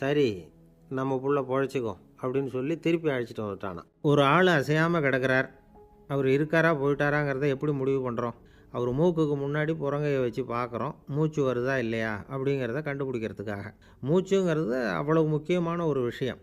சரி நம்ம புள்ள பொழைச்சிக்கோ அப்படின்னு சொல்லி திருப்பி அழைச்சிட்டு வந்துட்டானா. ஒரு ஆள் அசையாமல் கிடக்கிறார். அவர் இருக்காரா போயிட்டாராங்கிறத எப்படி முடிவு பண்ணுறோம் அவர் மூக்குக்கு முன்னாடி புறங்கையை வச்சு பார்க்குறோம். மூச்சு வருதா இல்லையா அப்படிங்கிறத கண்டுபிடிக்கிறதுக்காக. மூச்சுங்கிறது அவ்வளவு முக்கியமான ஒரு விஷயம்.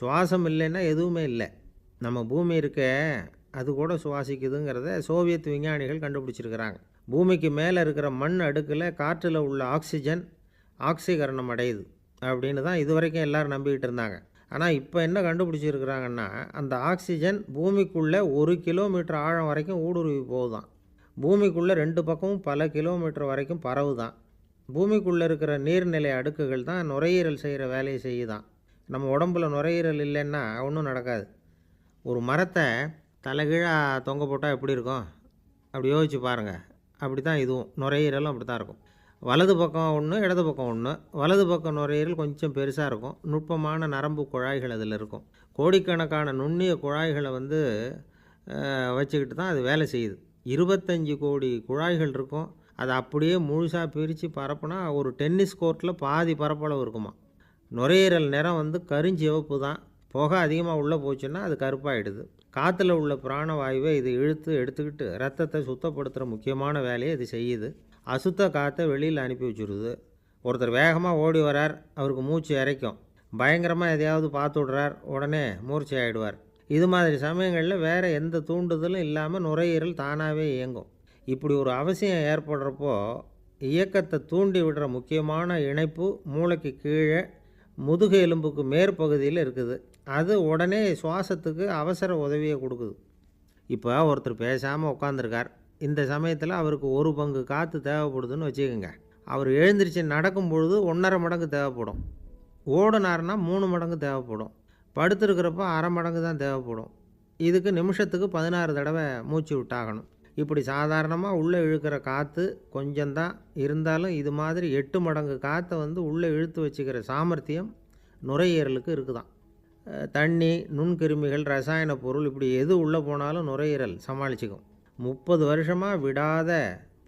சுவாசம் இல்லைன்னா எதுவுமே இல்லை. நம்ம பூமி இருக்க அது கூட சுவாசிக்குதுங்கிறத சோவியத் விஞ்ஞானிகள் கண்டுபிடிச்சிருக்கிறாங்க. பூமிக்கு மேலே இருக்கிற மண் அடுக்கில் காற்றில் உள்ள ஆக்சிஜன் ஆக்சிகரணம் அடையுது. அப்படின்னு தான் இது வரைக்கும் எல்லோரும் நம்பிக்கிட்டு இருந்தாங்க. ஆனால் இப்போ என்ன கண்டுபிடிச்சிருக்கிறாங்கன்னா அந்த ஆக்சிஜன் பூமிக்குள்ளே ஒரு கிலோமீட்டர் ஆழம் வரைக்கும் ஊடுருவி போகுதான். பூமிக்குள்ளே ரெண்டு பக்கமும் பல கிலோமீட்டர் வரைக்கும் பரவு தான் பூமிக்குள்ளே இருக்கிற நீர்நிலை அடுக்குகள் தான் நுரையீரல் செய்கிற வேலையை செய்யுதான். நம்ம உடம்புல நுரையீரல் இல்லைன்னா ஒன்றும் நடக்காது. ஒரு மரத்தை தலைகீழாக தொங்க போட்டால் எப்படி இருக்கும்? அப்படி யோசிச்சு பாருங்கள் அப்படி தான் இதுவும். நுரையீரலும் அப்படி தான் இருக்கும். வலது பக்கம் ஒன்று இடது பக்கம் ஒன்று வலது பக்கம் நுரையீரல் கொஞ்சம் பெருசாக இருக்கும். நுட்பமான நரம்பு குழாய்கள் அதில் இருக்கும். கோடிக்கணக்கான நுண்ணிய குழாய்களை வந்து வச்சுக்கிட்டு தான் அது வேலை செய்யுது. இருபத்தஞ்சி கோடி குழாய்கள் இருக்கும். அதை அப்படியே முழுசாக பிரித்து பரப்புனா ஒரு டென்னிஸ் கோர்ட்டில் பாதி பரப்பளவு இருக்குமா நுரையீரல் நிறம் வந்து கருஞ்சிவப்பு தான். புகை அதிகமாக உள்ளே போச்சுன்னா அது கருப்பாயிடுது. காற்றுல உள்ள பிராணவாயுவை இது இழுத்து எடுத்துக்கிட்டு ரத்தத்தை சுத்தப்படுத்துகிற முக்கியமான வேலையை இது செய்யுது. அசுத்த காற்றை வெளியில் அனுப்பி வச்சுருது ஒருத்தர் வேகமாக ஓடி வரார் அவருக்கு மூச்சு இறைக்கும் பயங்கரமாக எதையாவது பார்த்து விடுறார் உடனே மூர்ச்சி ஆகிடுவார் இது மாதிரி சமயங்களில் வேறு எந்த தூண்டுதலும் இல்லாமல் நுரையீரல் தானாகவே இயங்கும். இப்படி ஒரு அவசியம் ஏற்படுறப்போ இயக்கத்தை தூண்டி விடுற முக்கியமான இணைப்பு மூளைக்கு கீழே முதுகு எலும்புக்கு மேற்பகுதியில் இருக்குது. அது உடனே சுவாசத்துக்கு அவசர உதவியை கொடுக்குது. இப்போ ஒருத்தர் பேசாமல் உட்காந்துருக்கார் இந்த சமயத்தில் அவருக்கு ஒரு பங்கு காற்று தேவைப்படுதுன்னு வச்சுக்கோங்க. அவர் எழுந்திரிச்சு நடக்கும் பொழுது ஒன்றரை மடங்கு தேவைப்படும். ஓடினார்னா மூணு மடங்கு தேவைப்படும். படுத்திருக்கிறப்ப அரை மடங்கு தான் தேவைப்படும். இதுக்கு நிமிஷத்துக்கு பதினாறு தடவை மூச்சு விட்டாகணும். இப்படி சாதாரணமாக உள்ளே இழுக்கிற காற்று கொஞ்சம்தான் இருந்தாலும் இது மாதிரி எட்டு மடங்கு காற்றை வந்து உள்ளே இழுத்து வச்சுக்கிற சாமர்த்தியம் நுரையீரலுக்கு இருக்குதான். தண்ணி நுண்கிருமிகள் ரசாயன பொருள் இப்படி எது உள்ளே போனாலும் நுரையீரல் சமாளிச்சுக்கும். முப்பது வருஷமாக விடாத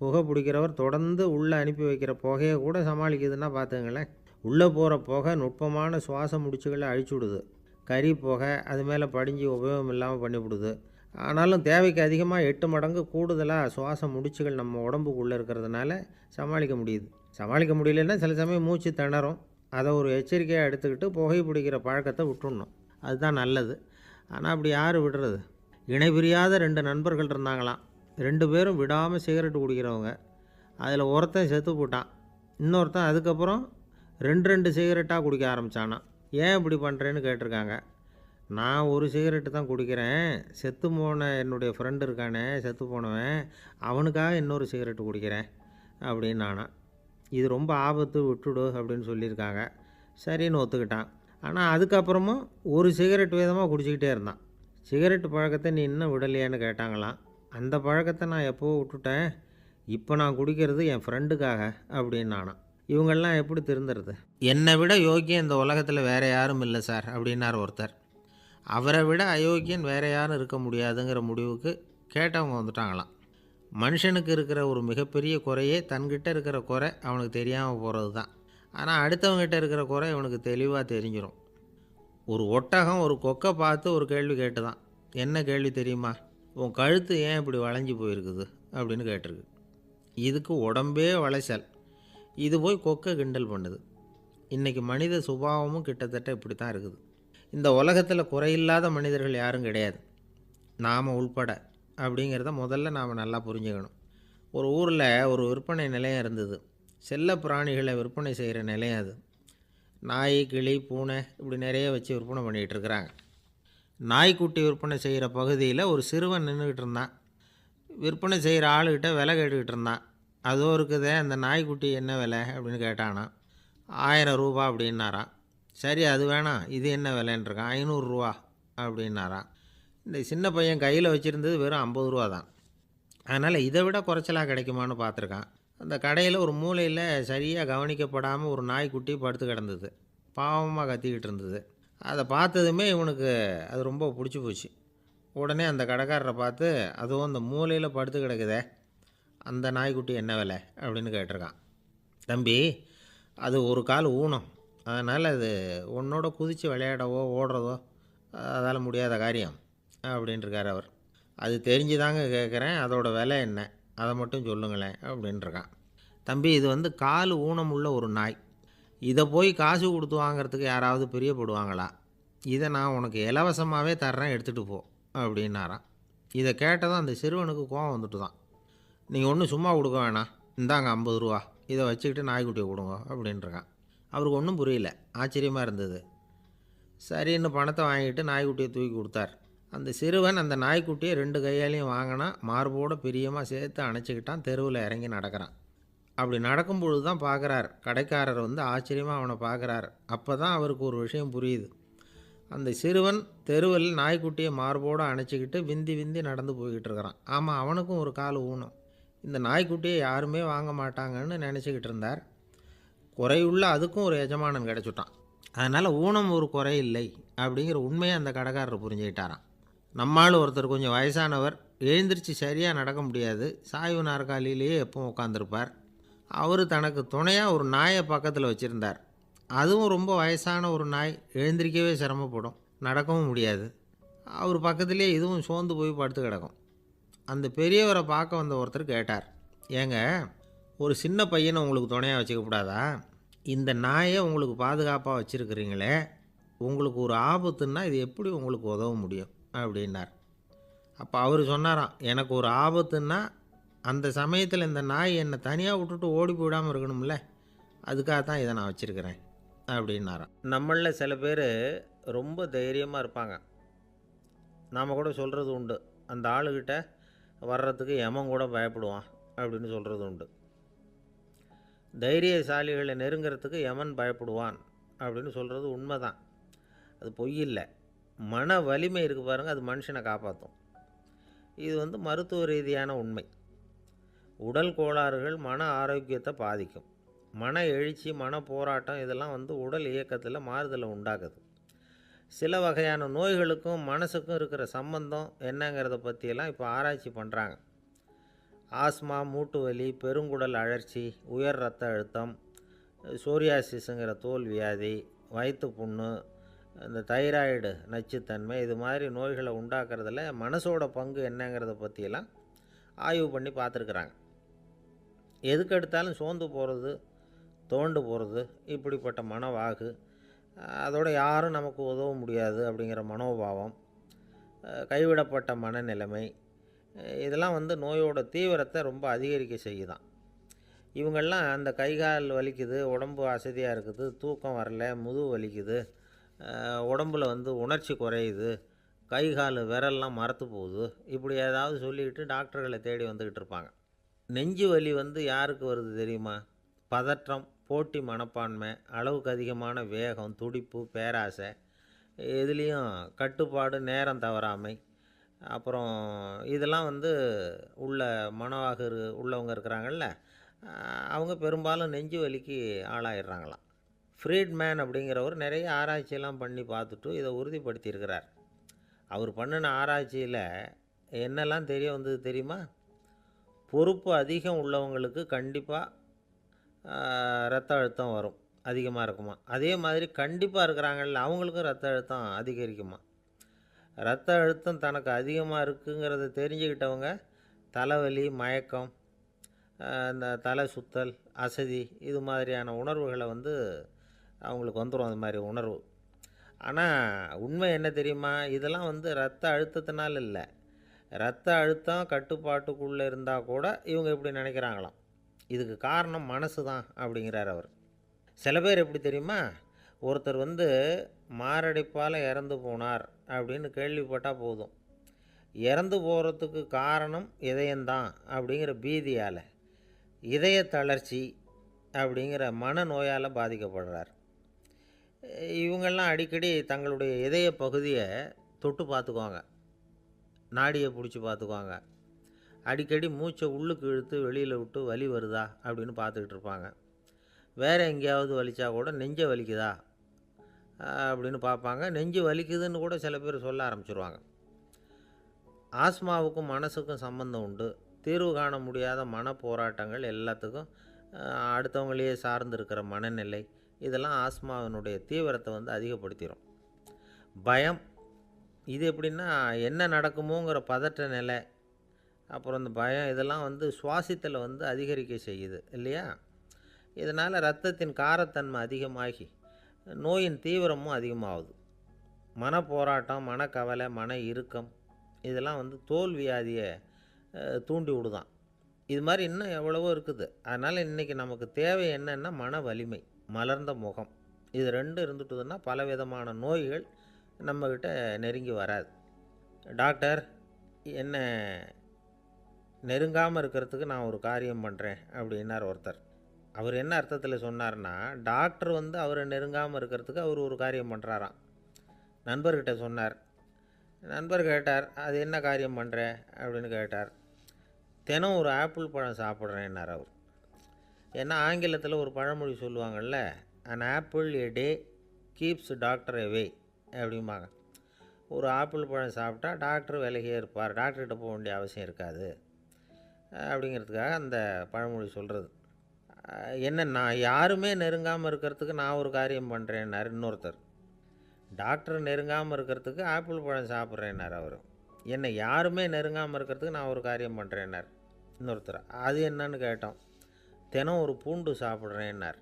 புகை பிடிக்கிறவர் தொடர்ந்து உள்ளே அனுப்பி வைக்கிற புகையை கூட சமாளிக்குதுன்னா பார்த்துங்களேன். உள்ளே போகிற புகை நுட்பமான சுவாச முடிச்சுகளை அழிச்சு விடுது. கறி புகை அது மேலே படிஞ்சு உபயோகம் இல்லாமல் பண்ணிவிடுது ஆனாலும் தேவைக்கு அதிகமாக எட்டு மடங்கு கூடுதலாக சுவாச முடிச்சுகள் நம்ம உடம்புக்குள்ளே இருக்கிறதுனால சமாளிக்க முடியுது. சமாளிக்க முடியலன்னா சில சமயம் மூச்சு திணறும். அதை ஒரு எச்சரிக்கையாக எடுத்துக்கிட்டு புகை பிடிக்கிற பழக்கத்தை விட்டுடணும் அதுதான் நல்லது. ஆனால் அப்படி யார் விடுறது? இணைபிரியாத ரெண்டு நண்பர்கள் இருந்தாங்களாம். ரெண்டு பேரும் விடாமல் சிகரெட் குடிக்கிறவங்க. அதில் ஒருத்தன் செத்து போட்டான். இன்னொருத்தன் அதுக்கப்புறம் ரெண்டு ரெண்டு சிகரெட்டாக குடிக்க ஆரம்பித்தானா ஏன் இப்படி பண்ணுறேன்னு கேட்டிருக்காங்க. நான் ஒரு சிகரெட்டு தான் குடிக்கிறேன். செத்து போன என்னுடைய ஃப்ரெண்டு இருக்கானே செத்து போனவன் அவனுக்காக இன்னொரு சிகரெட்டு குடிக்கிறேன் அப்படின்னு நானா இது ரொம்ப ஆபத்து விட்டுடு அப்படின்னு சொல்லியிருக்காங்க. சரின்னு ஒத்துக்கிட்டான். ஆனால் அதுக்கப்புறமும் ஒரு சிகரெட் விதமாக குடிச்சிக்கிட்டே இருந்தான். சிகரெட் பழக்கத்தை நீ இன்னும் விடலையான்னு கேட்டாங்களாம். அந்த பழக்கத்தை நான் எப்போவோ விட்டுட்டேன். இப்போ நான் குடிக்கிறது என் ஃப்ரெண்டுக்காக அப்படின்னு நானான் இவங்கெல்லாம் எப்படி திருந்துறது? என்னை விட யோக்கியம் இந்த உலகத்தில் வேறு யாரும் இல்லை சார் அப்படின்னார் ஒருத்தர். அவரை விட அயோக்கியன் வேறு யாரும் இருக்க முடியாதுங்கிற முடிவுக்கு கேட்டவங்க வந்துட்டாங்களாம். மனுஷனுக்கு இருக்கிற ஒரு மிகப்பெரிய குறையே தன்கிட்ட இருக்கிற குறை அவனுக்கு தெரியாமல் போகிறது தான் ஆனால் அடுத்தவங்ககிட்ட இருக்கிற குறை இவனுக்கு தெளிவாக தெரிஞ்சிடும் ஒரு ஒட்டகம் ஒரு கொக்கை பார்த்து ஒரு கேள்வி கேட்டுதான். என்ன கேள்வி தெரியுமா? உன் கழுத்து ஏன் இப்படி வளைஞ்சு போயிருக்குது? அப்படின்னு கேட்டிருக்கு. இதுக்கு உடம்பே வளைச்சல். இது போய் கொக்கை கிண்டல் பண்ணுது. இன்றைக்கி மனித சுபாவமும் கிட்டத்தட்ட இப்படி தான் இருக்குது. இந்த உலகத்தில் குறையில்லாத மனிதர்கள் யாரும் கிடையாது. நாம் உள்பட. அப்படிங்கிறத முதல்ல நாம் நல்லா புரிஞ்சுக்கணும். ஒரு ஊரில் ஒரு விற்பனை நிலையம் இருந்தது. செல்ல பிராணிகளை விற்பனை செய்கிற நிலையம் அது. நாய் கிளி பூனை இப்படி நிறைய வச்சு விற்பனை பண்ணிகிட்டு இருக்கிறாங்க. நாய்க்குட்டி விற்பனை செய்கிற பகுதியில் ஒரு சிறுவன் நின்றுக்கிட்டு இருந்தான். விற்பனை செய்கிற ஆளுகிட்ட விலை கேட்டுக்கிட்டு இருந்தான். அதோ இருக்குதே அந்த நாய்க்குட்டி என்ன விலை அப்படின்னு கேட்டானா ஆயிரம் ரூபா அப்படின்னாரான் சரி அது வேணாம். இது என்ன விலைன்றிருக்கான். ஐநூறுரூவா அப்படின்னாரான் இந்த சின்ன பையன் கையில் வச்சுருந்தது வெறும் ஐம்பது ரூபா தான். அதனால் இதை விட குறைச்சலாக கிடைக்குமான்னு பார்த்துருக்கான். அந்த கடையில் ஒரு மூலையில் சரியாக கவனிக்கப்படாமல் ஒரு நாய்க்குட்டி படுத்து கிடந்தது. பாவமாக கத்திக்கிட்டு இருந்தது. அதை பார்த்ததுமே இவனுக்கு அது ரொம்ப பிடிச்சி போச்சு. உடனே அந்த கடைக்காரரை பார்த்து அதுவும் அந்த மூலையில் படுத்து கிடக்குதே. அந்த நாய்க்குட்டி என்ன விலை? அப்படின்னு கேட்டிருக்கான். தம்பி அது ஒரு கால் ஊனம். அதனால் அது உன்னோட குதித்து விளையாடவோ ஓடுறதோ அதால் முடியாத காரியம். அப்படின்ட்டுருக்கார் அவர். அது தெரிஞ்சு தாங்க கேட்குறேன் அதோடய விலை என்ன? அதை மட்டும் சொல்லுங்களேன் அப்படின்ட்டுருக்கான் தம்பி இது வந்து கால் ஊனமுள்ள ஒரு நாய். இதை போய் காசு கொடுத்து வாங்கிறதுக்கு யாராவது பிரியப்படுவாங்களா? இதை நான் உனக்கு இலவசமாகவே தர்றேன் எடுத்துகிட்டு போ அப்படின்னாராம். இதை கேட்டதும் அந்த சிறுவனுக்கு கோவம் வந்துட்டு தான் நீங்கள் ஒன்றும் சும்மா கொடுக்க வேணாம். இந்தாங்க ஐம்பது ரூபா. இதை வச்சுக்கிட்டு நாய்க்குட்டியை கொடுங்க அப்படின்ட்டுருக்கான் அவருக்கு ஒன்றும் புரியல. ஆச்சரியமாக இருந்தது. சரின்னு பணத்தை வாங்கிட்டு நாய்க்குட்டியை தூக்கி கொடுத்தார். அந்த சிறுவன் அந்த நாய்க்குட்டியை ரெண்டு கையாலையும் வாங்கினா மார்போட பிரியமாக சேர்த்து அணைச்சிக்கிட்டான் தெருவில் இறங்கி நடக்கிறான். அப்படி நடக்கும் பொழுது தான் பார்க்குறார் கடைக்காரர் வந்து ஆச்சரியமாக அவனை பார்க்குறார் அப்போ தான் அவருக்கு ஒரு விஷயம் புரியுது. அந்த சிறுவன் தெருவில் நாய்க்குட்டியை மார்போடு அணைச்சிக்கிட்டு விந்தி விந்தி நடந்து போய்கிட்டு இருக்கிறான். ஆமாம் அவனுக்கும் ஒரு கால் ஊனம் இந்த நாய்க்குட்டியை யாருமே வாங்க மாட்டாங்கன்னு நினச்சிக்கிட்டு இருந்தார். குறையுள்ள அதுக்கும் ஒரு எஜமானன் கிடச்சிட்டான். அதனால் ஊனம் ஒரு குறை இல்லை அப்படிங்கிற உண்மையை அந்த கடைக்காரர் புரிஞ்சுக்கிட்டாரான் நம்மால் ஒருத்தர் கொஞ்சம் வயசானவர் எழுந்திரிச்சு சரியாக நடக்க முடியாது. சாய்வு நாற்காலியிலேயே எப்பவும் உட்காந்துருப்பார் அவர் தனக்கு துணையாக ஒரு நாயை பக்கத்தில் வச்சுருந்தார். அதுவும் ரொம்ப வயசான ஒரு நாய் எழுந்திரிக்கவே சிரமப்படும். நடக்கவும் முடியாது. அவர் பக்கத்துலேயே இதுவும் சோர்ந்து போய் படுத்து கிடக்கும். அந்த பெரியவரை பார்க்க வந்த ஒருத்தர் கேட்டார் ஏங்க ஒரு சின்ன பையனை உங்களுக்கு துணையாக வச்சுக்க கூடாதா இந்த நாயை உங்களுக்கு பாதுகாப்பாக வச்சுருக்கிறீங்களே. உங்களுக்கு ஒரு ஆபத்துன்னா இது எப்படி உங்களுக்கு உதவ முடியும்? அப்படின்னார். அப்போ அவர் சொன்னாராம் எனக்கு ஒரு ஆபத்துன்னா அந்த சமயத்தில் இந்த நாய் என்னை தனியாக விட்டுட்டு ஓடி போயிடாமல் இருக்கணும்ல அதுக்காக தான் இதை நான் வச்சுருக்கிறேன் அப்படின்னாராம். நம்மளில் சில பேர் ரொம்ப தைரியமாக இருப்பாங்க. நாம் கூட சொல்கிறது உண்டு. அந்த ஆளுகிட்ட வர்றதுக்கு எமன் கூட பயப்படுவான் அப்படின்னு சொல்கிறது உண்டு. தைரியசாலிகளை நெருங்கிறதுக்கு எமன் பயப்படுவான் அப்படின்னு சொல்கிறது உண்மை தான் அது பொய் இல்லை. மன வலிமை இருக்குது பாருங்கள் அது மனுஷனை காப்பாற்றும் இது வந்து மருத்துவ ரீதியான உண்மை. உடல் கோளாறுகள் மன ஆரோக்கியத்தை பாதிக்கும். மன எழுச்சி மன போராட்டம் இதெல்லாம் வந்து உடல் இயக்கத்தில் மாறுதலை உண்டாக்குது. சில வகையான நோய்களுக்கும் மனசுக்கும் இருக்கிற சம்பந்தம் என்னங்கிறத பற்றியெல்லாம் இப்போ ஆராய்ச்சி பண்ணுறாங்க ஆஸ்மா மூட்டு வலி பெருங்குடல் அழற்சி உயர் ரத்த அழுத்தம் சோரியாசிஸுங்கிற தோல் வியாதி வயிற்று புண்ணு இந்த தைராய்டு நச்சுத்தன்மை இது மாதிரி நோய்களை உண்டாக்குறதுல மனசோட பங்கு என்னங்கிறத பற்றியெல்லாம் ஆய்வு பண்ணி பார்த்துருக்குறாங்க. எதுக்கு எடுத்தாலும் சோர்ந்து போகிறது தோண்டு போகிறது இப்படிப்பட்ட மனவாகு அதோட யாரும் நமக்கு உதவ முடியாது அப்படிங்கிற மனோபாவம் கைவிடப்பட்ட மனநிலைமை இதெல்லாம் வந்து நோயோட தீவிரத்தை ரொம்ப அதிகரிக்க செய்யுதான். இவங்கெல்லாம் அந்த கை கால் வலிக்குது உடம்பு அசதியாக இருக்குது தூக்கம் வரல முதுகு வலிக்குது உடம்புல வந்து உணர்ச்சி குறையுது கை கால் விரல்லாம் மரத்து போகுது. இப்படி ஏதாவது சொல்லிக்கிட்டு டாக்டர்களை தேடி வந்துக்கிட்டு இருப்பாங்க. நெஞ்சு வலி வந்து யாருக்கு வருது தெரியுமா? பதற்றம் போட்டி மனப்பான்மை அளவுக்கு அதிகமான வேகம் துடிப்பு பேராசை இதுலேயும் கட்டுப்பாடு நேரம் தவறாமை அப்புறம் இதெல்லாம் வந்து உள்ள மனவாக உள்ளவங்க இருக்கிறாங்கல்ல அவங்க பெரும்பாலும் நெஞ்சு வலிக்கு ஆளாயிடுறாங்களாம். ஃப்ரீட்மேன் அப்படிங்கிறவர் நிறைய ஆராய்ச்சியெல்லாம் பண்ணி பார்த்துட்டு இதை உறுதிப்படுத்தியிருக்கிறார். அவர் பண்ணின ஆராய்ச்சியில் என்னெல்லாம் தெரிய வந்தது தெரியுமா? பொறுப்பு அதிகம் உள்ளவங்களுக்கு கண்டிப்பாக ரத்த அழுத்தம் வரும். அதிகமாக இருக்குமா? அதே மாதிரி கண்டிப்பாக இருக்கிறாங்கல்ல அவங்களுக்கும் ரத்த அழுத்தம் அதிகரிக்குமா? ரத்த அழுத்தம் தனக்கு அதிகமாக இருக்குங்கிறத தெரிஞ்சுக்கிட்டவங்க தலைவலி மயக்கம் இந்த தலை சுத்தல் அசதி இது மாதிரியான உணர்வுகளை வந்து அவங்களுக்கு வந்துடும் அது மாதிரி உணர்வு. ஆனால் உண்மை என்ன தெரியுமா? இதெல்லாம் வந்து ரத்த அழுத்தத்தினால இல்லை. ரத்த அழுத்தம் கட்டுப்பாட்டுக்குள்ளே இருந்தால் கூட இவங்க இப்படி நினைக்கிறாங்களாம். இதுக்கு காரணம் மனசு தான் அப்படிங்கிறார் அவர். சில பேர் எப்படி தெரியுமா? ஒருத்தர் வந்து மாரடைப்பால் இறந்து போனார் அப்படின்னு கேள்விப்பட்டால் போதும். இறந்து போகிறதுக்கு காரணம் இதயம்தான் அப்படிங்கிற பீதியால். இதய தளர்ச்சி அப்படிங்கிற மனநோயால் பாதிக்கப்படுறார். இவங்கெல்லாம் அடிக்கடி தங்களுடைய இதய பகுதியை தொட்டு பார்த்துக்குவாங்க. நாடியை பிடிச்சி பார்த்துக்குவாங்க. அடிக்கடி மூச்சை உள்ளுக்கு இழுத்து வெளியில் விட்டு வலி வருதா அப்படின்னு பார்த்துக்கிட்டு இருப்பாங்க. வேறு எங்கேயாவது வலிச்சா கூட நெஞ்சை வலிக்குதா? அப்படின்னு பார்ப்பாங்க. நெஞ்சு வலிக்குதுன்னு கூட சில பேர் சொல்ல ஆரம்பிச்சிருவாங்க. ஆஸ்மாவுக்கும் மனசுக்கும் சம்பந்தம் உண்டு. தீர்வு காண முடியாத மன போராட்டங்கள் எல்லாத்துக்கும் அடுத்தவங்களையே சார்ந்து இருக்கிற மனநிலை இதெல்லாம் ஆஸ்மாவினுடைய தீவிரத்தை வந்து அதிகப்படுத்திடும் பயம் இது எப்படின்னா என்ன நடக்குமோங்கிற பதட்ட நிலை அப்புறம் இந்த பயம் இதெல்லாம் வந்து சுவாசித்தலை வந்து அதிகரிக்க செய்யுது இல்லையா? இதனால் ரத்தத்தின் காரத்தன்மை அதிகமாகி நோயின் தீவிரமும் அதிகமாகுது. மன போராட்டம் மனக்கவலை மன இறுக்கம் இதெல்லாம் வந்து தோல் வியாதியை தூண்டி விடுதான். இது மாதிரி இன்னும் எவ்வளவோ இருக்குது. அதனால் இன்றைக்கி நமக்கு தேவை என்னென்னா மன வலிமை. மலர்ந்த முகம். இது ரெண்டும் இருந்துட்டுதுன்னா பலவிதமான நோய்கள் நம்மக்கிட்ட நெருங்கி வராது. டாக்டர் என்ன நெருங்காமல் இருக்கிறதுக்கு நான் ஒரு காரியம் பண்ணுறேன் அப்படின்னார் ஒருத்தர். அவர் என்ன அர்த்தத்தில் சொன்னார்னா டாக்டர் வந்து அவரை நெருங்காமல் இருக்கிறதுக்கு அவர் ஒரு காரியம் பண்ணுறாராம் நண்பர்கிட்ட சொன்னார். நண்பர் கேட்டார் அது என்ன காரியம் பண்ணுற அப்படின்னு கேட்டார். தினம் ஒரு ஆப்பிள் பழம் சாப்பிட்றேன்னார் அவர். ஏன்னா ஆங்கிலத்தில் ஒரு பழமொழி சொல்லுவாங்கள்ல an apple a day keeps doctor away அப்படிம்பாங்க. ஒரு ஆப்பிள் பழம் சாப்பிட்டா டாக்டர் விலகியே இருப்பார் டாக்டர்கிட்ட போக வேண்டிய அவசியம் இருக்காது. அப்படிங்கிறதுக்காக அந்த பழமொழி சொல்கிறது என்ன நான் யாருமே நெருங்காமல் இருக்கிறதுக்கு நான் ஒரு காரியம் பண்ணுறேன்னார் இன்னொருத்தர். டாக்டர் நெருங்காமல் இருக்கிறதுக்கு ஆப்பிள் பழம் சாப்பிட்றேன்னார் அவர். என்னை யாருமே நெருங்காமல் இருக்கிறதுக்கு நான் ஒரு காரியம் பண்ணுறேன்னார் இன்னொருத்தர். அது என்னன்னு கேட்டோம். தினம் ஒரு பூண்டு சாப்பிட்றேன்னார்.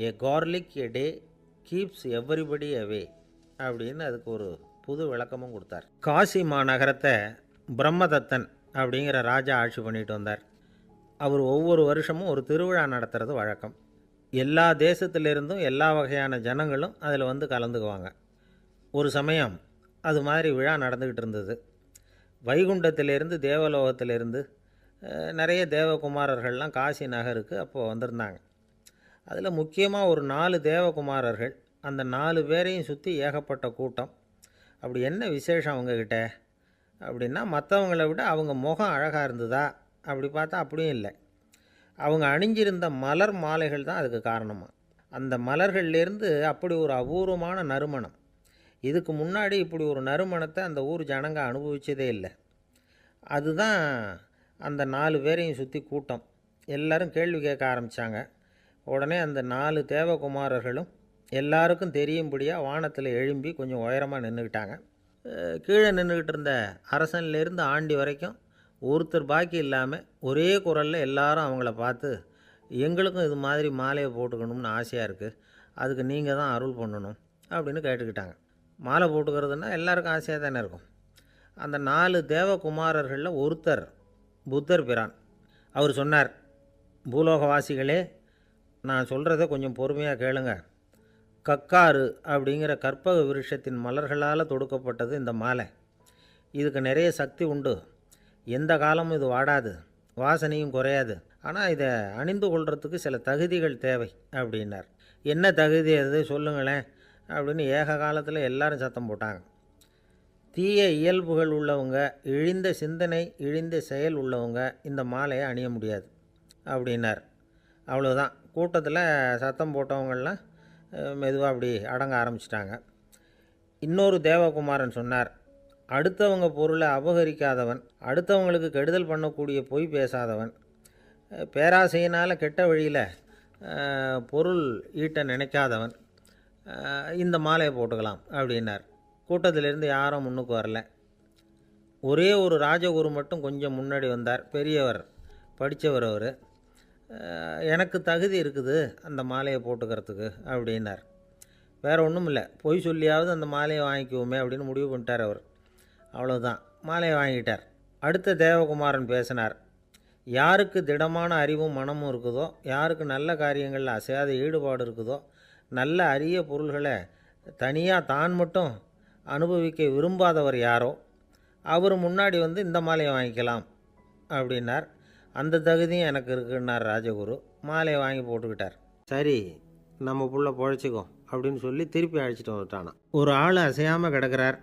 A garlic a day keeps everybody away அப்படின்னு அதுக்கு ஒரு புது விளக்கமும் கொடுத்தார். காசி மாநகரத்தை பிரம்மதத்தன் அப்படிங்கிற ராஜா ஆட்சி பண்ணிட்டு வந்தார். அவர் ஒவ்வொரு வருஷமும் ஒரு திருவிழா நடத்துறது வழக்கம். எல்லா தேசத்திலிருந்தும் எல்லா வகையான ஜனங்களும் அதில் வந்து கலந்துக்குவாங்க. ஒரு சமயம் அது மாதிரி விழா நடந்துக்கிட்டு இருந்தது. வைகுண்டத்திலேருந்து தேவலோகத்திலேருந்து நிறைய தேவகுமாரர்கள்லாம் காசி நகருக்கு அப்போது வந்திருந்தாங்க. அதில் முக்கியமாக ஒரு நாலு தேவகுமாரர்கள் அந்த நாலு பேரையும் சுற்றி ஏகப்பட்ட கூட்டம். அப்படி என்ன விசேஷம் அவங்கக்கிட்ட அப்படின்னா மற்றவங்கள விட அவங்க முகம் அழகாக இருந்ததா? அப்படி பார்த்தா அப்படியும் இல்லை. அவங்க அணிஞ்சிருந்த மலர் மாலைகள் தான் அதுக்கு காரணமாக அந்த மலர்கள்லேருந்து அப்படி ஒரு அபூர்வமான நறுமணம். இதுக்கு முன்னாடி இப்படி ஒரு நறுமணத்தை அந்த ஊர் ஜனங்க அனுபவித்ததே இல்லை. அதுதான் அந்த நாலு பேரையும் சுற்றி கூட்டம். எல்லாரும் கேள்வி கேட்க ஆரம்பித்தாங்க உடனே அந்த நாலு தேவகுமாரர்களும் எல்லாருக்கும் தெரியும்படியாக வானத்தில் எழும்பி கொஞ்சம் உயரமாக நின்றுக்கிட்டாங்க கீழே நின்றுக்கிட்டு இருந்த அரசன்லேருந்து ஆண்டி வரைக்கும் ஒருத்தர் பாக்கி இல்லாமல் ஒரே குரலில் எல்லாரும் அவங்கள பார்த்து எங்களுக்கும் இது மாதிரி மாலையை போட்டுக்கணும்னு ஆசையாக இருக்குது அதுக்கு நீங்கள் தான் அருள் பண்ணணும். அப்படின்னு கேட்டுக்கிட்டாங்க. மாலை போட்டுக்கிறதுனா எல்லாருக்கும் ஆசையாக தானே இருக்கும். அந்த நாலு தேவகுமாரர்களில் ஒருத்தர் புத்தர் பிரான். அவர் சொன்னார் பூலோகவாசிகளே நான் சொல்கிறத கொஞ்சம் பொறுமையாக கேளுங்க. கக்காரு அப்படிங்கிற கற்பக விருஷத்தின் மலர்களால் தொடுக்கப்பட்டது இந்த மாலை. இதுக்கு நிறைய சக்தி உண்டு. எந்த காலமும் இது வாடாது. வாசனையும் குறையாது. ஆனால் இதை அணிந்து கொள்றதுக்கு சில தகுதிகள் தேவை அப்படின்னார். என்ன தகுதி அது? சொல்லுங்களேன் அப்படின்னு ஏக காலத்தில் எல்லாரும் சத்தம் போட்டாங்க. தீய இயல்புகள் உள்ளவங்க இழிந்த சிந்தனை இழிந்த செயல் உள்ளவங்க இந்த மாலையை அணிய முடியாது அப்படின்னார். அவ்வளோதான் கூட்டத்தில் சத்தம் போட்டவங்கள்லாம் மெதுவாக அப்படி அடங்க ஆரம்பிச்சிட்டாங்க. இன்னொரு தேவகுமாரன் சொன்னார் அடுத்தவங்க பொருளை அபகரிக்காதவன் அடுத்தவங்களுக்கு கெடுதல் பண்ணக்கூடிய பொய் பேசாதவன். பேராசையினால் கெட்ட வழியில் பொருள் ஈட்ட நினைக்காதவன். இந்த மாலையை போட்டுக்கலாம் அப்படின்னார். கூட்டத்திலிருந்து யாரும் முன்னுக்கு வரல. ஒரே ஒரு ராஜகுரு மட்டும் கொஞ்சம் முன்னாடி வந்தார். பெரியவர் படித்தவர் அவர். எனக்கு தகுதி இருக்குது அந்த மாலையை போட்டுக்கிறதுக்கு அப்படின்னார். வேறு ஒன்றும் இல்லை பொய் சொல்லியாவது அந்த மாலையை வாங்கிக்குவோமே அப்படின்னு முடிவு பண்ணிட்டார் அவர். அவ்வளோதான் மாலையை வாங்கிட்டார். அடுத்த தேவகுமாரன் பேசினார். யாருக்கு திடமான அறிவும் மனமும் இருக்குதோ யாருக்கு நல்ல காரியங்களில் அசையாத ஈடுபாடு இருக்குதோ நல்ல அரிய பொருள்களை தனியாக தான் மட்டும் அனுபவிக்க விரும்பாதவர் யாரோ அவர் முன்னாடி வந்து இந்த மாலையை வாங்கிக்கலாம் அப்படின்னார். அந்த தகுதியும் எனக்கு இருக்குன்னார் ராஜகுரு. மாலையை வாங்கி போட்டுக்கிட்டார். சரி நம்ம புள்ள பொழைச்சிக்கோ அப்படின்னு சொல்லி திருப்பி அழைச்சிட்டு வந்துட்டானா ஒரு ஆள் அசையாமல் கிடக்கிறார்.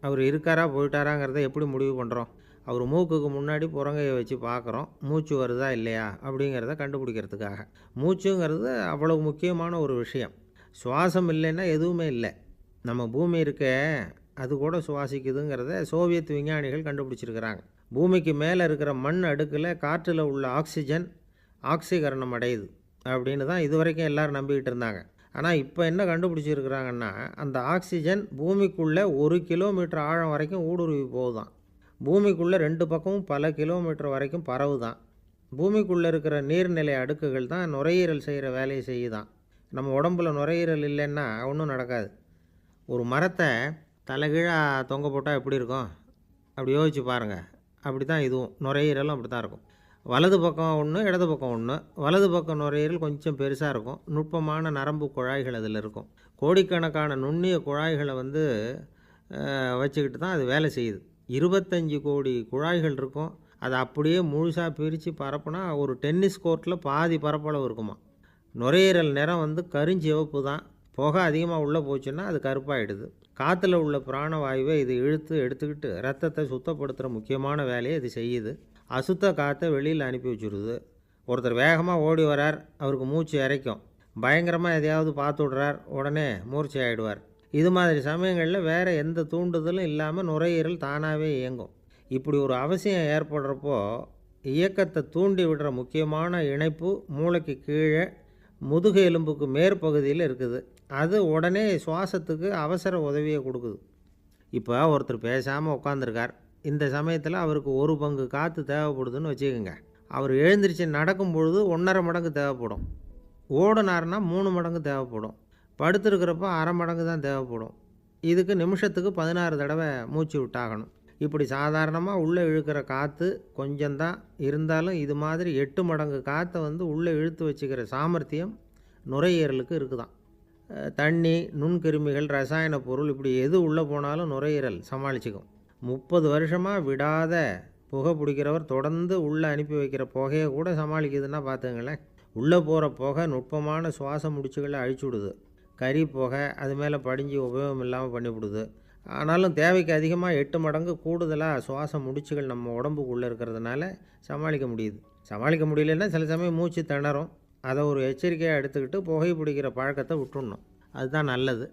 அவர் இருக்காரா போயிட்டாராங்கிறத எப்படி முடிவு பண்ணுறோம் அவர் மூக்குக்கு முன்னாடி புறங்கையை வச்சு பார்க்குறோம். மூச்சு வருதா இல்லையா அப்படிங்கிறத கண்டுபிடிக்கிறதுக்காக. மூச்சுங்கிறது அவ்வளவு முக்கியமான ஒரு விஷயம். சுவாசம் இல்லைன்னா எதுவுமே இல்லை. நம்ம பூமி இருக்க அது கூட சுவாசிக்குதுங்கிறத சோவியத் விஞ்ஞானிகள் கண்டுபிடிச்சிருக்கிறாங்க. பூமிக்கு மேலே இருக்கிற மண் அடுக்கில் காற்றில் உள்ள ஆக்சிஜன் ஆக்சிகரணம் அடையுது அப்படின்னு தான் இது வரைக்கும் எல்லோரும் நம்பிக்கிட்டு இருந்தாங்க. ஆனால் இப்போ என்ன கண்டுபிடிச்சிருக்கிறாங்கன்னா அந்த ஆக்சிஜன் பூமிக்குள்ளே ஒரு கிலோமீட்டர் ஆழம் வரைக்கும் ஊடுருவி போகுதான். பூமிக்குள்ளே ரெண்டு பக்கமும் பல கிலோமீட்டர் வரைக்கும் பரவு தான் பூமிக்குள்ளே இருக்கிற நீர்நிலை அடுக்குகள் தான் நுரையீரல் செய்கிற வேலையை செய்யுதான். நம்ம உடம்புல நுரையீரல் இல்லைன்னா ஒன்றும் நடக்காது. ஒரு மரத்தை தலைகீழாக தொங்க போட்டால் எப்படி இருக்கும்? அப்படி யோசிச்சு பாருங்கள் அப்படி தான் இதுவும். நுரையீரலும் அப்படி தான் இருக்கும். வலது பக்கம் ஒன்று இடது பக்கம் ஒன்று வலது பக்கம் நுரையீரல் கொஞ்சம் பெருசாக இருக்கும். நுட்பமான நரம்பு குழாய்கள் அதில் இருக்கும். கோடிக்கணக்கான நுண்ணிய குழாய்களை வந்து வச்சுக்கிட்டு தான் அது வேலை செய்யுது. இருபத்தஞ்சி கோடி குழாய்கள் இருக்கும். அதை அப்படியே முழுசாக பிரித்து பரப்புனா ஒரு டென்னிஸ் கோர்ட்டில் பாதி பரப்பளவு இருக்குமா நுரையீரல் நிறம் வந்து கருஞ்சிவப்பு தான் புகை அதிகமாக உள்ளே போச்சுன்னா அது கருப்பாயிடுது. காற்றுல உள்ள பிராணவாயுவை இது இழுத்து எடுத்துக்கிட்டு ரத்தத்தை சுத்தப்படுத்துகிற முக்கியமான வேலையை இது செய்யுது. அசுத்த காற்றை வெளியில் அனுப்பி வச்சுருது. ஒருத்தர் வேகமாக ஓடி வரார். அவருக்கு மூச்சு இறைக்கும் பயங்கரமாக எதையாவது பார்த்து விடுறார். உடனே மூர்ச்சி ஆகிடுவார் இது மாதிரி சமயங்களில் வேறு எந்த தூண்டுதலும் இல்லாமல் நுரையீரல் தானாகவே இயங்கும். இப்படி ஒரு அவசியம் ஏற்படுறப்போ இயக்கத்தை தூண்டி விடுற முக்கியமான இணைப்பு மூளைக்கு கீழே முதுகு எலும்புக்கு மேற்பகுதியில் இருக்குது. அது உடனே சுவாசத்துக்கு அவசர உதவியை கொடுக்குது. இப்போ ஒருத்தர் பேசாமல் உட்காந்துருக்கார் இந்த சமயத்தில் அவருக்கு ஒரு பங்கு காற்று தேவைப்படுதுன்னு வச்சுக்கோங்க. அவர் எழுந்திரிச்சு நடக்கும் பொழுது ஒன்றரை மடங்கு தேவைப்படும். ஓடினார்னா மூணு மடங்கு தேவைப்படும். படுத்துருக்கிறப்ப அரை மடங்கு தான் தேவைப்படும். இதுக்கு நிமிஷத்துக்கு பதினாறு தடவை மூச்சு விட்டாகணும். இப்படி சாதாரணமாக உள்ளே இழுக்கிற காற்று கொஞ்சம்தான் இருந்தாலும் இது மாதிரி எட்டு மடங்கு காற்றை வந்து உள்ளே இழுத்து வச்சுக்கிற சாமர்த்தியம் நுரையீரலுக்கு இருக்குதாம் தண்ணி நுண்கிருமிகள் ரசாயன பொருள் இப்படி எது உள்ளே போனாலும் நுரையீரல் சமாளிச்சுக்கும். முப்பது வருஷமாக விடாத புகை பிடிக்கிறவர் தொடர்ந்து உள்ளே அனுப்பி வைக்கிற புகையை கூட சமாளிக்குதுன்னா பார்த்துங்களேன். உள்ளே போகிற புகை நுட்பமான சுவாச முடிச்சுகளை அழிச்சு விடுது. கறி புகை அது மேலே படிஞ்சு உபயோகம் இல்லாமல் பண்ணிவிடுது ஆனாலும் தேவைக்கு அதிகமாக எட்டு மடங்கு கூடுதலாக சுவாச முடிச்சுகள் நம்ம உடம்புக்குள்ளே இருக்கிறதுனால சமாளிக்க முடியுது. சமாளிக்க முடியலன்னா சில சமயம் மூச்சு திணறும். அதை ஒரு எச்சரிக்கையாக எடுத்துக்கிட்டு புகை பிடிக்கிற பழக்கத்தை விட்டுடணும் அதுதான் நல்லது.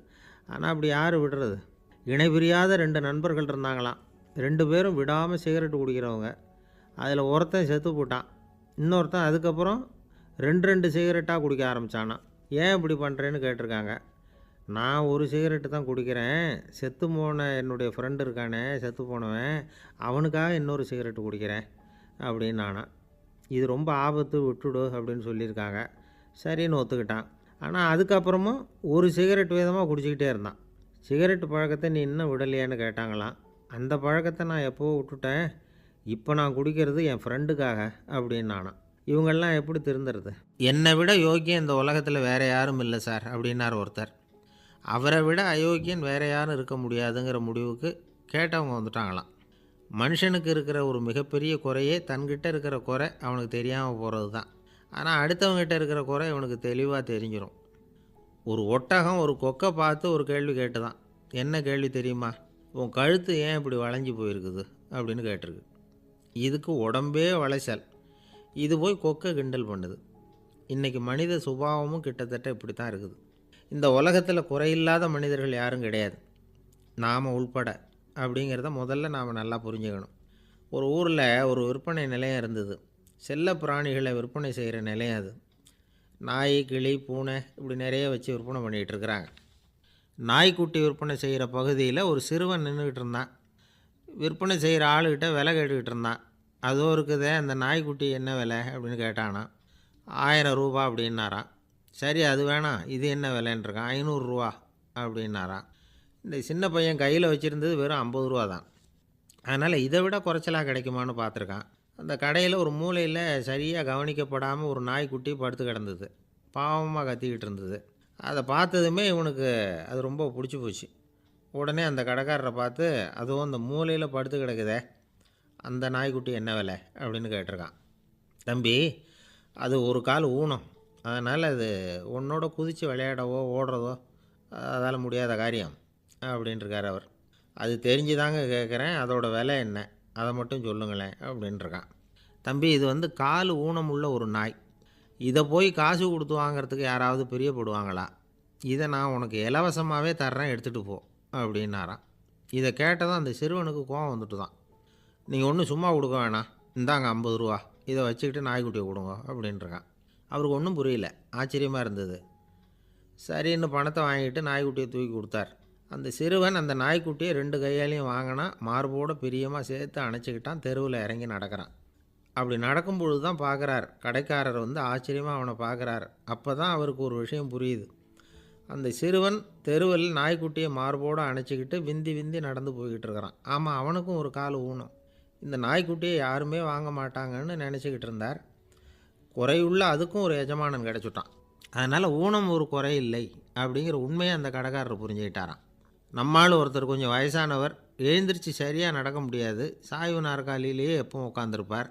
ஆனால் அப்படி யார் விடுறது? இணை பிரியாத ரெண்டு நண்பர்கள் இருந்தாங்களாம். ரெண்டு பேரும் விடாமல் சிகரெட் குடிக்கிறவங்க. அதில் ஒருத்தன் செத்து போட்டான். இன்னொருத்தன் அதுக்கப்புறம் ரெண்டு ரெண்டு சிகரெட்டாக குடிக்க ஆரம்பித்தானா ஏன் இப்படி பண்ணுறேன்னு கேட்டிருக்காங்க. நான் ஒரு சிகரெட்டு தான் குடிக்கிறேன். செத்து போன என்னுடைய ஃப்ரெண்டு இருக்கானே செத்து போனவன் அவனுக்காக இன்னொரு சிகரெட்டு குடிக்கிறேன் அப்படின்னு நானா இது ரொம்ப ஆபத்து விட்டுடு அப்படின்னு சொல்லியிருக்காங்க. சரின்னு ஒத்துக்கிட்டான். ஆனால் அதுக்கப்புறமும் ஒரு சிகரெட் விதமாக குடிச்சிக்கிட்டே இருந்தான். சிகரெட் பழக்கத்தை நீ இன்னும் விடலையான்னு கேட்டாங்களாம். அந்த பழக்கத்தை நான் எப்போவோ விட்டுட்டேன். இப்போ நான் குடிக்கிறது என் ஃப்ரெண்டுக்காக அப்படின்னு நானான் இவங்கெல்லாம் எப்படி திருந்துறது? என்னை விட யோக்கியம் இந்த உலகத்தில் வேறு யாரும் இல்லை சார் அப்படின்னார் ஒருத்தர். அவரை விட அயோக்கியன் வேறு யாரும் இருக்க முடியாதுங்கிற முடிவுக்கு கேட்டவங்க வந்துட்டாங்களாம். மனுஷனுக்கு இருக்கிற ஒரு மிகப்பெரிய குறையே தன்கிட்ட இருக்கிற குறை அவனுக்கு தெரியாமல் போகிறது தான் ஆனால் அடுத்தவங்ககிட்ட இருக்கிற குறை இவனுக்கு தெளிவாக தெரிஞ்சிடும் ஒரு ஒட்டகம் ஒரு கொக்கை பார்த்து ஒரு கேள்வி கேட்டு தான் என்ன கேள்வி தெரியுமா? உன் கழுத்து ஏன் இப்படி வளைஞ்சு போயிருக்குது? அப்படின்னு கேட்டிருக்கு. இதுக்கு உடம்பே வளைச்சல். இது போய் கொக்கை கிண்டல் பண்ணுது. இன்றைக்கி மனித சுபாவமும் கிட்டத்தட்ட இப்படி தான் இருக்குது. இந்த உலகத்தில் குறையில்லாத மனிதர்கள் யாரும் கிடையாது. நாம் உள்பட அப்படிங்கிறத முதல்ல நாம் நல்லா புரிஞ்சுக்கணும். ஒரு ஊரில் ஒரு விற்பனை நிலையம் இருந்தது. செல்ல பிராணிகளை விற்பனை செய்கிற நிலையம் அது. நாய் கிளி பூனை இப்படி நிறைய வச்சு விற்பனை பண்ணிகிட்ருக்குறாங்க நாய்க்குட்டி விற்பனை செய்கிற பகுதியில் ஒரு சிறுவன் நின்றுக்கிட்டு இருந்தான். விற்பனை செய்கிற ஆளுகிட்ட விலை கேட்டுக்கிட்டு இருந்தான். அதோ இருக்குதே அந்த நாய்க்குட்டி என்ன விலை அப்படின்னு கேட்டானா. ஆயிரம் ரூபா அப்படின்னாரான் சரி அது வேணாம். இது என்ன விலைன்றிருக்கான். ஐநூறுரூவா அப்படின்னாரான் இந்த சின்ன பையன் கையில் வச்சுருந்தது வெறும் ஐம்பது ரூபா தான். அதனால் இதை விட குறைச்சலாக கிடைக்குமான்னு பார்த்துருக்கான். அந்த கடையில் ஒரு மூலையில் சரியாக கவனிக்கப்படாமல் ஒரு நாய்க்குட்டி படுத்து கிடந்தது. பாவமாக கத்திக்கிட்டு இருந்தது. அதை பார்த்ததுமே இவனுக்கு அது ரொம்ப பிடிச்சி போச்சு. உடனே அந்த கடைக்காரரை பார்த்து அதுவும் அந்த மூலையில் படுத்து கிடக்குதே. அந்த நாய்க்குட்டி என்ன விலை? அப்படின்னு கேட்டிருக்கான். தம்பி அது ஒரு கால் ஊனம். அதனால் அது உன்னோட குதித்து விளையாடவோ ஓடுறதோ அதால் முடியாத காரியம். அப்படின்ட்டுருக்கார் அவர். அது தெரிஞ்சுதாங்க கேட்குறேன் அதோடய விலை என்ன? அதை மட்டும் சொல்லுங்களேன் அப்படின்ட்டுருக்கான் தம்பி இது வந்து கால் ஊனம் உள்ள ஒரு நாய். இதை போய் காசு கொடுத்து வாங்குறதுக்கு யாராவது பிரியப்படுவாங்களா? இதை நான் உனக்கு இலவசமாகவே தர்றேன் எடுத்துகிட்டு போ அப்படின்னாராம். இதை கேட்டதும் அந்த சிறுவனுக்கு கோவம் வந்துட்டு தான் நீங்கள் ஒன்றும் சும்மா கொடுக்க வேணாம். இந்தாங்க ஐம்பது ரூபா. இதை வச்சுக்கிட்டு நாய்க்குட்டியை கொடுங்க அப்படின்ட்டுருக்கான் அவருக்கு ஒன்றும் புரியல. ஆச்சரியமாக இருந்தது. சரின்னு பணத்தை வாங்கிட்டு நாய்க்குட்டியை தூக்கி கொடுத்தார். அந்த சிறுவன் அந்த நாய்க்குட்டியை ரெண்டு கையாலையும் வாங்கினா மார்போட பிரியமாக சேர்த்து அணைச்சிக்கிட்டான் தெருவில் இறங்கி நடக்கிறான். அப்படி நடக்கும் பொழுது தான் பார்க்குறார் கடைக்காரர் வந்து ஆச்சரியமாக அவனை பார்க்குறார் அப்போ தான் அவருக்கு ஒரு விஷயம் புரியுது. அந்த சிறுவன் தெருவில் நாய்க்குட்டியை மார்போடு அணைச்சிக்கிட்டு விந்தி விந்தி நடந்து போய்கிட்டு இருக்கிறான். ஆமாம் அவனுக்கும் ஒரு கால் ஊனம் இந்த நாய்க்குட்டியை யாருமே வாங்க மாட்டாங்கன்னு நினச்சிக்கிட்டு இருந்தார். குறையுள்ள அதுக்கும் ஒரு எஜமானன் கிடச்சிட்டான். அதனால் ஊனம் ஒரு குறை இல்லை அப்படிங்கிற உண்மையை அந்த கடைக்காரர் புரிஞ்சுக்கிட்டாரான் நம்மால் ஒருத்தர் கொஞ்சம் வயசானவர் எழுந்திரிச்சு சரியாக நடக்க முடியாது. சாய்வு நாற்காலியிலேயே எப்பவும் உட்காந்துருப்பார்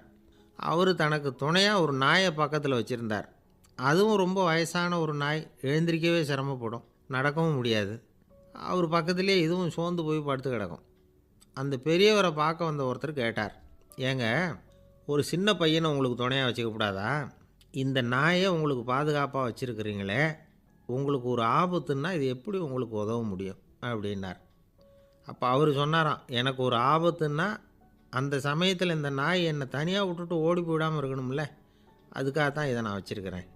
அவர் தனக்கு துணையாக ஒரு நாயை பக்கத்தில் வச்சுருந்தார். அதுவும் ரொம்ப வயசான ஒரு நாய் எழுந்திரிக்கவே சிரமப்படும். நடக்கவும் முடியாது. அவர் பக்கத்துலேயே இதுவும் சோர்ந்து போய் படுத்து கிடக்கும். அந்த பெரியவரை பார்க்க வந்த ஒருத்தர் கேட்டார் ஏங்க ஒரு சின்ன பையனை உங்களுக்கு துணையாக வச்சுக்கப்படாதா? இந்த நாயை உங்களுக்கு பாதுகாப்பாக வச்சுருக்கிறீங்களே. உங்களுக்கு ஒரு ஆபத்துன்னா இது எப்படி உங்களுக்கு உதவ முடியும்? அப்படின்னார். அப்போ அவர் சொன்னாராம் எனக்கு ஒரு ஆபத்துன்னா அந்த சமயத்தில் இந்த நாய் என்னை தனியாக விட்டுட்டு ஓடி போயிடாமல் இருக்கணும்ல அதுக்காக தான் இதை நான் வச்சுருக்கிறேன்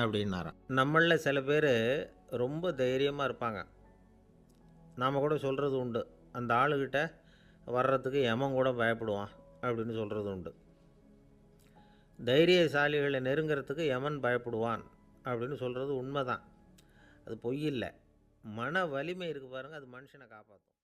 அப்படின்னாராம். நம்மளில் சில பேர் ரொம்ப தைரியமாக இருப்பாங்க. நாம் கூட சொல்கிறது உண்டு. அந்த ஆளுகிட்ட வர்றதுக்கு எமன் கூட பயப்படுவான் அப்படின்னு சொல்கிறது உண்டு. தைரியசாலிகளை நெருங்கிறதுக்கு எமன் பயப்படுவான் அப்படின்னு சொல்கிறது உண்மை தான் அது பொய் இல்லை. மன வலிமை இருக்குது பாருங்கள் அது மனுஷனை காப்பாற்றும்